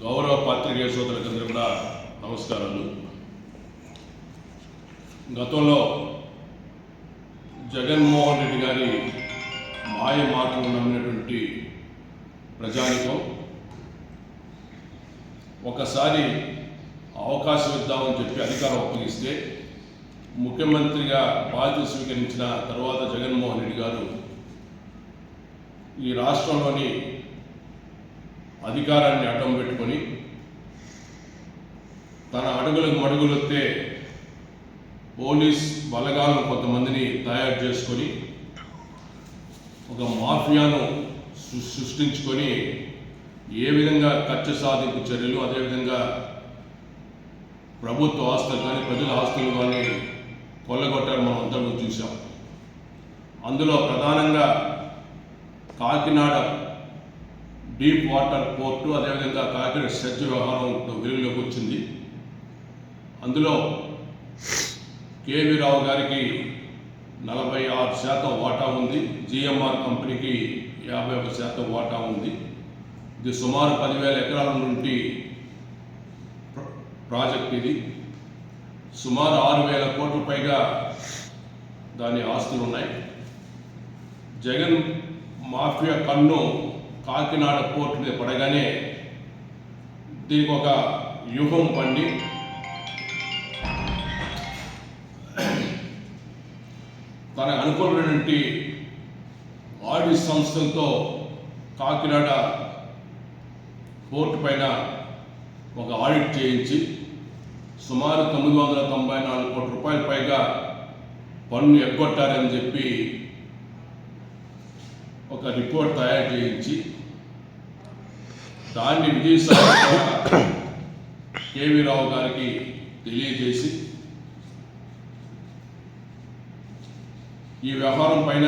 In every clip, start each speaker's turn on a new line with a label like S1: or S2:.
S1: గౌరవ పాత్రికేయ సోదరులందరూ కూడా నమస్కారాలు. గతంలో జగన్మోహన్ రెడ్డి గారి మాయ మాటలు నమ్మినటువంటి ప్రజానికం ఒకసారి అవకాశం ఇద్దామని చెప్పి అధికారం అప్పగిస్తే ముఖ్యమంత్రిగా బాధ్యత స్వీకరించిన తర్వాత జగన్మోహన్ రెడ్డి గారు ఈ రాష్ట్రంలోని అధికారాన్ని అడ్డం పెట్టుకొని తన అడుగులకు మడుగులొత్తే పోలీస్ బలగాలను కొంతమందిని తయారు చేసుకొని ఒక మాఫియాను సృష్టించుకొని ఏ విధంగా ఖర్చు సాధింపు చర్యలు అదేవిధంగా ప్రభుత్వ ఆస్తులు కానీ ప్రజల ఆస్తులు కానీ కొల్లగొట్టారు మనం అంతా చూసాం అందులో ప్రధానంగా కాకినాడ డీప్ వాటర్ పోర్టు అదేవిధంగా కాకినాడ సెర్చ్ వ్యవహారం వెలుగులోకి వచ్చింది. అందులో కేవీ రావు గారికి నలభై ఆరు శాతం వాటా ఉంది. జిఎంఆర్ కంపెనీకి యాభై ఒక శాతం వాటా ఉంది. ఇది సుమారు పదివేల ఎకరాల నుండి ప్ర- ప్రాజెక్ట్ ఇది. సుమారు ఆరు వేల కోట్ల పైగా దాని ఆస్తులు ఉన్నాయి జగన్ మాఫియా కన్ను కాకినాడ పోర్టు మీద పడగానే దీనికి ఒక వ్యూహం పండి. తనకు అనుకూలమైనటువంటి ఆడిట్ సంస్థలతో కాకినాడ పోర్టు పైన ఒక ఆడిట్ చేయించి సుమారు తొమ్మిది వందల తొంభై నాలుగు కోట్ల రూపాయల పైగా పన్ను ఎగ్గొట్టారని చెప్పి ఒక రిపోర్ట్ తయారు చేయించి దాన్ని విజయసాయి కేవీ రావు గారికి తెలియజేసి ఈ వ్యవహారం పైన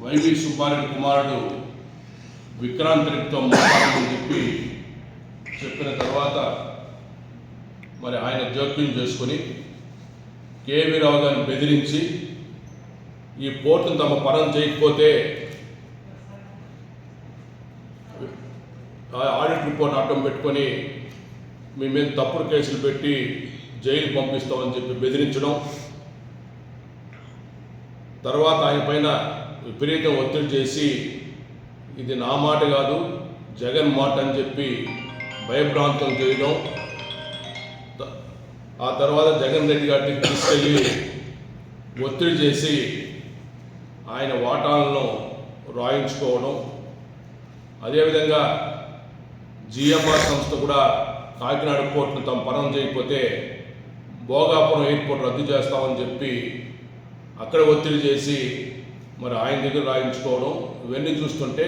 S1: వైవి సుబ్బారెడ్డి కుమారుడు విక్రాంత్ రెడ్డితో మాట్లాడమని చెప్పి చెప్పిన తర్వాత మరి ఆయన జోక్యం చేసుకొని కేవీ రావు గారిని బెదిరించి ఈ పోర్టును తమ పరం చేయకపోతే ఆ ఆడిట్ రిపోర్ట్ అడ్డం పెట్టుకొని మీ మీద తప్పుడు కేసులు పెట్టి జైలు పంపిస్తామని చెప్పి బెదిరించడం. తర్వాత ఆయన పైన విపరీతం ఒత్తిడి చేసి ఇది నా మాట కాదు జగన్ మాట అని చెప్పి భయభ్రాంతం చేయడం. ఆ తర్వాత జగన్ రెడ్డి గారిని తీసుకెళ్ళి ఒత్తిడి చేసి ఆయన వాటాలను రాయించుకోవడం. అదేవిధంగా జిఎంఆర్ సంస్థ కూడా కాకినాడ పోర్టును తమ పనం చేయకపోతే భోగాపురం ఎయిర్పోర్ట్ రద్దు చేస్తామని చెప్పి అక్కడ ఒత్తిడి చేసి మరి ఆయన దగ్గర రాయించుకోవడం. ఇవన్నీ చూస్తుంటే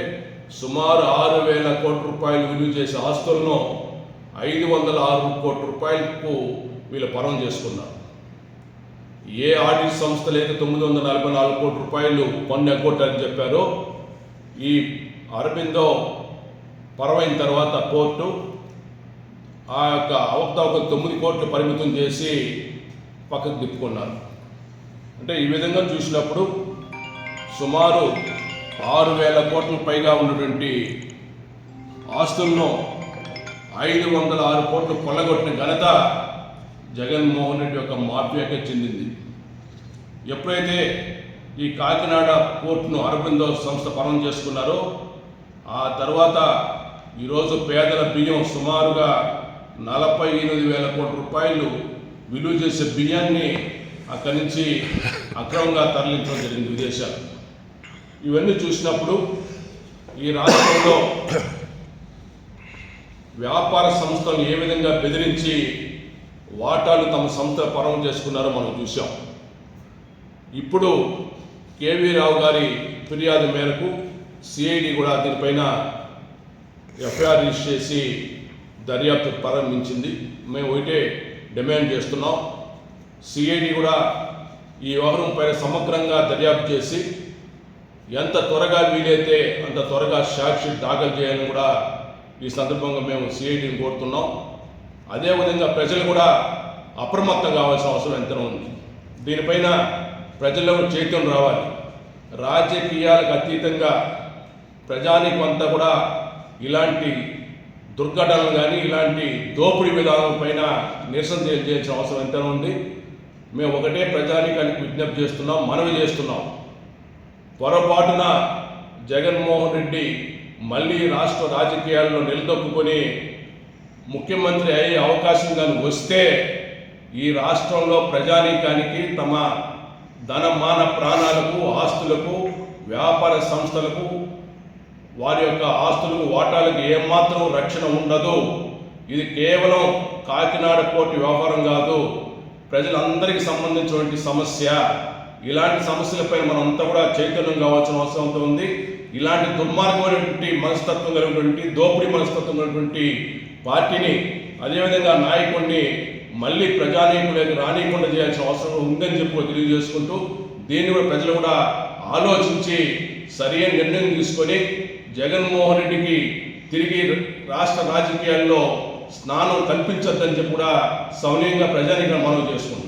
S1: సుమారు ఆరు వేల కోట్ల రూపాయలు విలువ చేసే ఆస్తులను ఐదు వందల ఆరు కోట్ల రూపాయలకు వీళ్ళు పరం చేసుకున్నారు. ఏ ఆడిట్ సంస్థలు అయితే తొమ్మిది వందల నలభై నాలుగు కోట్ల రూపాయలు పన్ను ఎగ్గొట్టారని చెప్పారో ఈ అరబిందో పరవైన తర్వాత కోర్టు ఆ యొక్క అవకతవక తొమ్మిది కోట్లు పరిమితం చేసి పక్కకు తిప్పుకున్నారు. అంటే ఈ విధంగా చూసినప్పుడు సుమారు ఆరు వేల కోట్ల పైగా ఉన్నటువంటి ఆస్తులను ఐదు వందల ఆరు కోట్లు కొల్లగొట్టిన ఘనత జగన్మోహన్ రెడ్డి యొక్క మాఫియాకే చెందింది. ఎప్పుడైతే ఈ కాకినాడ పోర్టును అరబిందో సంస్థ పరం చేసుకున్నారో ఆ తర్వాత ఈరోజు పేదల బియ్యం సుమారుగా నలభై ఎనిమిది వేల కోట్ల రూపాయలు విలువ చేసే బియ్యాన్ని అక్కడి నుంచి అక్రమంగా తరలించడం జరిగింది విదేశాలు. ఇవన్నీ చూసినప్పుడు ఈ రాష్ట్రంలో వ్యాపార సంస్థలు ఏ విధంగా బెదిరించి వాటాలు తమ సంస్థ పరం చేసుకున్నారో మనం చూసాం ఇప్పుడు కేవీ రావు గారి ఫిర్యాదు మేరకు సిఐడి కూడా దీనిపైన ఎఫ్ఐఆర్ రిజిస్టర్ చేసి దర్యాప్తు ప్రారంభించింది. మేము ఒకటే డిమాండ్ చేస్తున్నాం. సిఐడి కూడా ఈ వ్యవహారం పైన సమగ్రంగా దర్యాప్తు చేసి ఎంత త్వరగా వీలైతే అంత త్వరగా సాక్షి దాఖలు చేయాలని కూడా ఈ సందర్భంగా మేము సిఐడిని కోరుతున్నాం. అదేవిధంగా ప్రజలు కూడా అప్రమత్తం కావాల్సిన అవసరం ఎంతనో ఉంది. దీనిపైన ప్రజల్లో చైతన్యం రావాలి. రాజకీయాలకు అతీతంగా ప్రజానికి అంతా కూడా ఇలాంటి దుర్ఘటనలు కానీ ఇలాంటి దోపిడీ విధానం పైన నిరసన తెలియజేయాల్సిన అవసరం ఎంతైనా ఉంది. మేము ఒకటే ప్రజానీకానికి విజ్ఞప్తి చేస్తున్నాం మనవి చేస్తున్నాం. పొరపాటున జగన్మోహన్ రెడ్డి మళ్ళీ రాష్ట్ర రాజకీయాల్లో నిలదొక్కుని ముఖ్యమంత్రి అయ్యే అవకాశం కానీ వస్తే ఈ రాష్ట్రంలో ప్రజానీకానికి తమ ధన మాన ప్రాణాలకు ఆస్తులకు వ్యాపార సంస్థలకు వారి యొక్క ఆస్తులకు వాటాలకు ఏమాత్రం రక్షణ ఉండదు. ఇది కేవలం కాకినాడ కోటి వ్యవహారం కాదు. ప్రజలందరికీ సంబంధించినటువంటి సమస్య. ఇలాంటి సమస్యలపై మనం కూడా చైతన్యం కావాల్సిన అవసరం ఉంది. ఇలాంటి దుర్మార్గమైనటువంటి మనస్తత్వం కలిగినటువంటి దోపిడీ మనస్తత్వం కలిగినటువంటి పార్టీని అదేవిధంగా నాయకుడిని మళ్ళీ ప్రజానీకులకు రానియకుండా చేయాల్సిన అవసరం ఉందని చెప్పి కూడా తెలియజేసుకుంటూ దీన్ని కూడా ప్రజలు కూడా ఆలోచించి సరైన నిర్ణయం తీసుకొని జగన్మోహన్ రెడ్డికి తిరిగి రాష్ట్ర రాజకీయాల్లో స్నానం కల్పించొద్దని చెప్పి కూడా సౌనీయంగా ప్రజానికి మనవి చేసుకుంటున్నాం